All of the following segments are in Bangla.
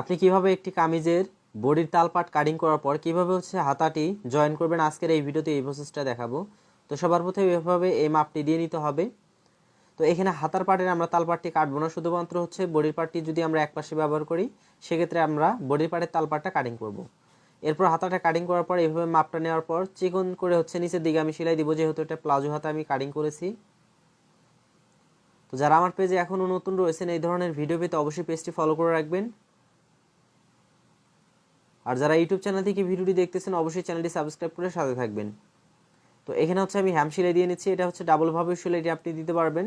আপনি কীভাবে একটি কামিজের বডির তালপাট কাটিং করার পর কীভাবে হচ্ছে হাতাটি জয়েন করবেন? আজকের এই ভিডিওতে এই প্রসেসটা দেখাবো। তো সবার প্রথমে এভাবে এই মাপটি দিয়ে নিতে হবে। তো এখানে হাতার পাটের আমরা তালপাটটি কাটবো না, শুধুমাত্র হচ্ছে বডির পার্টটি যদি আমরা এক পাশে ব্যবহার করি, সেক্ষেত্রে আমরা বডির পাটের তালপাটটা কাটিং করব। এরপর হাতাটা কাটিং করার পর এইভাবে মাপটা নেওয়ার পর চিকন করে হচ্ছে নিচের দিকে আমি সেলাই দিব, যেহেতু এটা প্লাজো হাতা আমি কাটিং করেছি। তো যারা আমার পেজে এখনও নতুন রয়েছেন, এই ধরনের ভিডিও পেতে অবশ্যই পেজটি ফলো করে রাখবেন। আর যারা ইউটিউব চ্যানেল থেকে ভিডিওটি দেখতেছেন, অবশ্যই চ্যানেলটি সাবস্ক্রাইব করে সাথে থাকবেন। তো এখানে হচ্ছে আমি হ্যাম সেলাই দিয়ে নিচ্ছি। এটা হচ্ছে ডাবল ভাবে সেলাইটি আপনি দিতে পারবেন।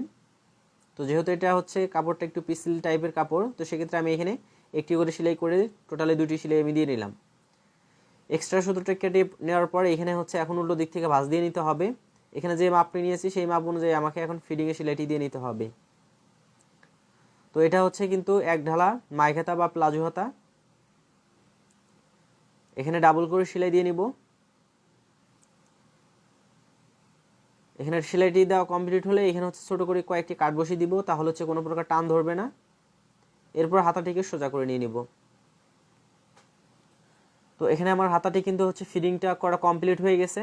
তো যেহেতু এটা হচ্ছে কাপড়টা একটু পিসিল টাইপের কাপড়, তো সেক্ষেত্রে আমি এখানে একটি করে সেলাই করে টোটালি দুটি সেলাই আমি দিয়ে নিলাম। এক্সট্রা সুতোটা কেটে নেওয়ার পরে এখানে হচ্ছে এখন উল্টো দিক থেকে ভাঁজ দিয়ে নিতে হবে। এখানে যে মাপটি নিয়েছি, সেই মাপ অনুযায়ী আমাকে এখন ফিডিংয়ে সেলাইটি দিয়ে নিতে হবে। তো এটা হচ্ছে কিন্তু এক ঢালা মাইক হাতা বা প্লাজো হাতা। এখানে ডাবল করে সেলাই দিয়ে নিব। এখানে সেলাইটি দেওয়া কমপ্লিট হলে এখানে হচ্ছে ছোটো করে কয়েকটি কাঠ বসিয়ে দিব, তাহলে হচ্ছে কোনো প্রকার টান ধরবে না। এরপর হাতাটিকে সোজা করে নিয়ে নিব। তো এখানে আমার হাতাটি কিন্তু হচ্ছে ফিডিংটা করা কমপ্লিট হয়ে গেছে।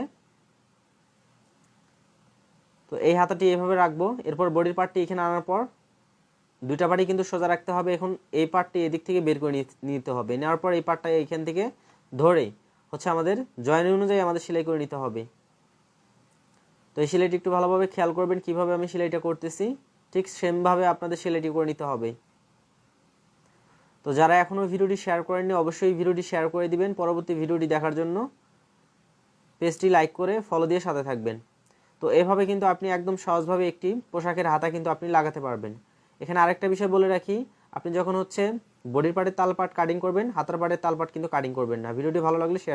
তো এই হাতাটি এভাবে রাখব। এরপর বডির পার্টটি এখানে আনার পর দুইটা পার্টি কিন্তু সোজা রাখতে হবে। এখন এই পার্টটি এদিক থেকে বের করে নিতে হবে। নেওয়ার পর এই পার্টটা এইখান থেকে ধরে হচ্ছে আমাদের জয়েন অনুযায়ী আমাদের সেলাই করে নিতে হবে। তো এই সেলাইটি একটু ভালোভাবে খেয়াল করবেন কীভাবে আমি সেলাইটা করতেছি। ঠিক সেমভাবে আপনাদের সেলাইটি করে নিতে হবে। তো যারা এখনও ভিডিওটি শেয়ার করেননি, অবশ্যই ভিডিওটি শেয়ার করে দিবেন। পরবর্তী ভিডিওটি দেখার জন্য পেজটি লাইক করে ফলো দিয়ে সাথে থাকবেন। তো এভাবে কিন্তু আপনি একদম সহজভাবে একটি পোশাকের হাতা কিন্তু আপনি লাগাতে পারবেন। এখানে আরেকটা বিষয় বলে রাখি, আপনি যখন হচ্ছে বডির পার্টের তালপাট কাটিং করবেন, হাতার পার্টের তালপাট কিন্তু কাটিং করবেন না। ভিডিওটি ভালো লাগলে শেয়ার